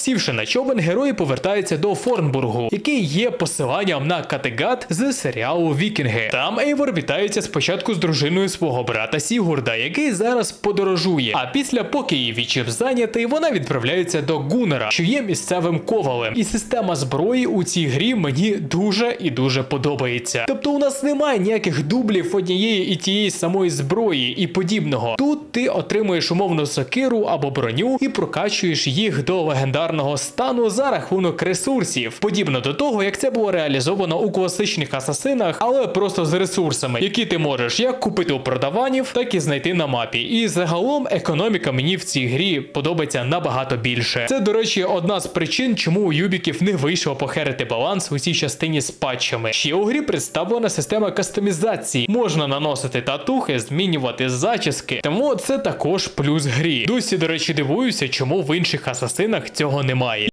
Сівши на човен, герої повертаються до Форнбургу, який є посиланням на Категат з серіалу Вікінги. Там Ейвор вітається спочатку з дружиною свого брата Сігурда, який зараз подорожує. А після, поки її відчив зайнятий, вона відправляється до Гуннера, що є місцевим ковалем. І система зброї у цій грі мені дуже і дуже подобається. Тобто у нас немає ніяких дублів однієї і тієї самої зброї і подібного. Тут ти отримуєш умовну сокиру або броню і прокачуєш їх до легендарного стану за рахунок ресурсів, подібно до того, як це було реалізовано у класичних асасинах, але просто з ресурсами, які ти можеш як купити у продаванів, так і знайти на мапі. І загалом економіка мені в цій грі подобається набагато більше. Це, до речі, одна з причин, чому у Юбіків не вийшло похерити баланс у цій частині з патчами. Ще у грі представлена система кастомізації. Можна наносити татухи, змінювати зачіски, тому це також плюс грі. Досі, до речі, дивуюся, чому в інших асасинах цього немає.